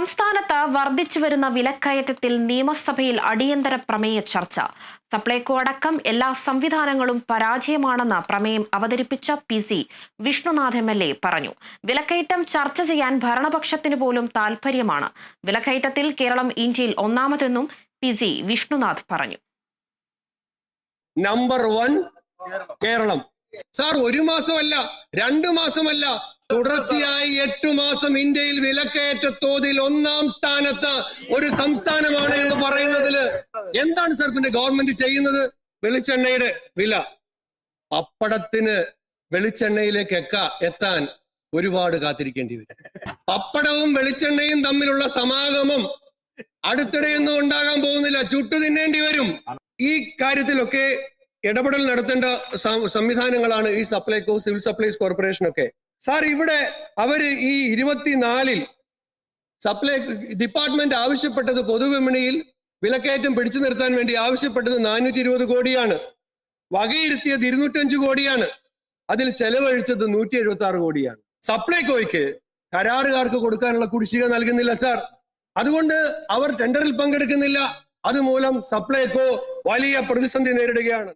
സംസ്ഥാനത്ത് വർദ്ധിച്ചുവരുന്ന വിലക്കയറ്റത്തിൽ നിയമസഭയിൽ അടിയന്തര പ്രമേയ ചർച്ച. സപ്ലൈകോ അടക്കം എല്ലാ സംവിധാനങ്ങളും പരാജയമാണെന്ന് പ്രമേയം അവതരിപ്പിച്ച P C Vishnunath M L A പറഞ്ഞു. വിലക്കയറ്റം ചർച്ച ചെയ്യാൻ ഭരണപക്ഷത്തിന് പോലും താൽപര്യമാണ്. വിലക്കയറ്റത്തിൽ കേരളം ഇന്ത്യയിൽ ഒന്നാമതെന്നും പി സി വിഷ്ണുനാഥ് പറഞ്ഞു. Number one Keralam. സാർ ഒരു മാസമല്ല രണ്ടു മാസമല്ല തുടർച്ചയായി എട്ടു മാസം ഇന്ത്യയിൽ വിലക്കയറ്റ തോതിൽ ഒന്നാം സ്ഥാനത്ത് ഒരു സംസ്ഥാനമാണ് എന്ന് പറയുന്നതിൽ എന്താണ് സാർ പിന്നെ ഗവൺമെന്റ് ചെയ്യുന്നത്? വെളിച്ചെണ്ണയുടെ വില. പപ്പടത്തിന് വെളിച്ചെണ്ണയിലേക്ക് എക്ക എത്താൻ ഒരുപാട് കാത്തിരിക്കേണ്ടി വരും. പപ്പടവും വെളിച്ചെണ്ണയും തമ്മിലുള്ള സമാഗമം അടുത്തിടെയൊന്നും ഉണ്ടാകാൻ പോകുന്നില്ല. ചുട്ടു തിന്നേണ്ടി വരും. ഈ കാര്യത്തിലൊക്കെ ഇടപെടൽ നടത്തേണ്ട സംവിധാനങ്ങളാണ് ഈ സപ്ലൈകോ സിവിൽ സപ്ലൈസ് കോർപ്പറേഷൻ ഒക്കെ. സാർ ഇവിടെ അവർ ഈ ഇരുപത്തിനാലിൽ സപ്ലൈ ഡിപ്പാർട്ട്മെന്റ് ആവശ്യപ്പെട്ടത് പൊതുവിപണിയിൽ വിലക്കയറ്റം പിടിച്ചു നിർത്താൻ വേണ്ടി ആവശ്യപ്പെട്ടത് നാനൂറ്റി ഇരുപത് കോടിയാണ്. വകയിരുത്തിയത് ഇരുന്നൂറ്റഞ്ച് കോടിയാണ്. അതിൽ ചെലവഴിച്ചത് നൂറ്റി എഴുപത്തി ആറ് കോടിയാണ്. സപ്ലൈകോയ്ക്ക് കരാറുകാർക്ക് കൊടുക്കാനുള്ള കുടിശ്ശിക നൽകുന്നില്ല സാർ. അതുകൊണ്ട് അവർ ടെൻഡറിൽ പങ്കെടുക്കുന്നില്ല. അതുമൂലം സപ്ലൈകോ വലിയ പ്രതിസന്ധി നേരിടുകയാണ്.